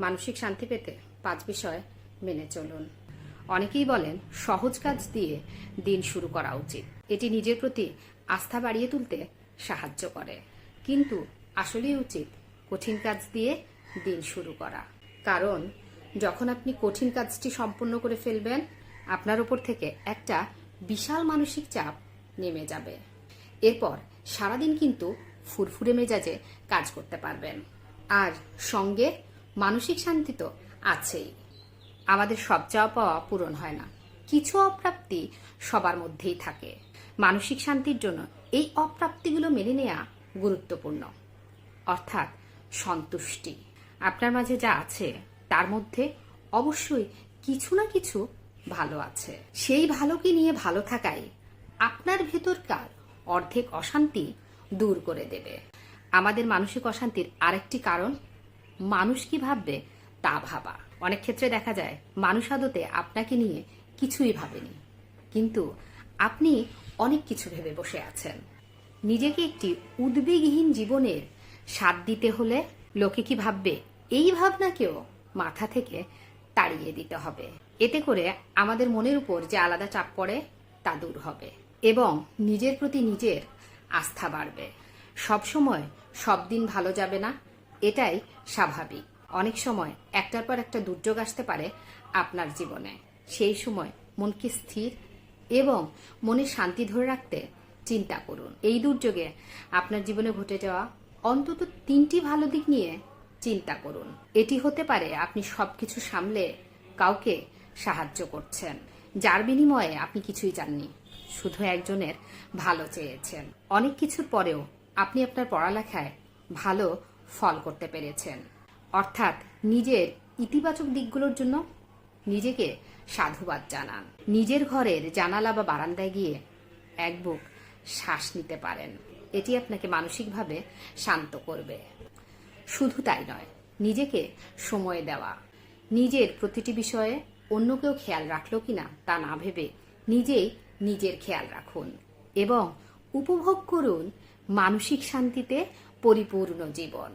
মানসিক শান্তি পেতে পাঁচ বিষয় মেনে চলুন। অনেকেই বলেন, সহজ কাজ দিয়ে দিন শুরু করা উচিত। এটি নিজের প্রতি আস্থা বাড়িয়ে তুলতে সাহায্য করে। কিন্তু আসলেই উচিত কঠিন কাজ দিয়ে দিন শুরু করা। কারণ, যখন আপনি কঠিন কাজটি সম্পূর্ণ করে ফেলবেন, আপনার উপর থেকে একটা বিশাল মানসিক চাপ নেমে যাবে। এরপর সারাদিন কিন্তু ফুরফুরে মেজাজে কাজ করতে পারবেন। আর সঙ্গে মানসিক শান্তি তো আছেই। আমাদের সব চাওয়া পাওয়া পূরণ হয় না। কিছু অপ্রাপ্তি সবার মধ্যেই থাকে। মানসিক শান্তির জন্য এই অপ্রাপ্তিগুলো মেনে নেওয়া গুরুত্বপূর্ণ। অর্থাৎ সন্তুষ্টি। আপনার মাঝে যা আছে, তার মধ্যে অবশ্যই কিছু না কিছু ভালো আছে। সেই ভালোকে নিয়ে ভালো থাকাই আপনার ভেতরকার অর্ধেক অশান্তি দূর করে দেবে। আমাদের মানসিক অশান্তির আরেকটি কারণ মানুষ কি ভাববে, তা ভাবা। অনেক ক্ষেত্রে দেখা যায়, মানুষ আদতে আপনাকে নিয়ে কিছুই ভাবেনি। কিন্তু আপনি অনেক কিছু ভেবে বসে আছেন। নিজেকে একটি উদ্বেগহীন জীবনের স্বাদ দিতে হলে লোকে কি ভাববে, এই ভাবনাকেও মাথা থেকে তাড়িয়ে দিতে হবে। এতে করে আমাদের মনের উপর যে আলাদা চাপ পড়ে, তা দূর হবে এবং নিজের প্রতি নিজের আস্থা বাড়বে। সবসময় সব দিন ভালো যাবে না এটাই স্বাভাবিক। অনেক সময় একটার পর একটা দুর্যোগ আসতে পারে আপনার জীবনে। সেই সময় মনকে স্থির এবং মনে শান্তি ধরে রাখতে চিন্তা করুন। এই দুর্যোগে আপনার জীবনে ঘটে যাওয়া অন্তত তিনটি ভালো দিক নিয়ে চিন্তা করুন। এটি হতে পারে আপনি সবকিছু সামলে কাউকে সাহায্য করছেন, যার বিনিময়ে আপনি কিছুই চাননি, শুধু একজনের ভালো চেয়েছেন। অনেক কিছুর পরেও আপনি আপনার পড়ালেখায় ভালো ফল করতে পেরেছেন। অর্থাৎ নিজের ইতিবাচক দিকগুলোর জন্য নিজেকে সাধুবাদ জানান। নিজের ঘরের জানালা বা বারান্দায় গিয়ে এক বুক শ্বাস নিতে পারেন। এটি আপনাকে মানসিকভাবে শান্ত করবে। শুধু তাই নয়, নিজেকে সময় দেওয়া। নিজের প্রতিটি বিষয়ে অন্য কেউ খেয়াল রাখল কিনা তা না ভেবে নিজেই নিজের খেয়াল রাখুন এবং উপভোগ করুন মানসিক শান্তিতে পরিপূর্ণ জীবন।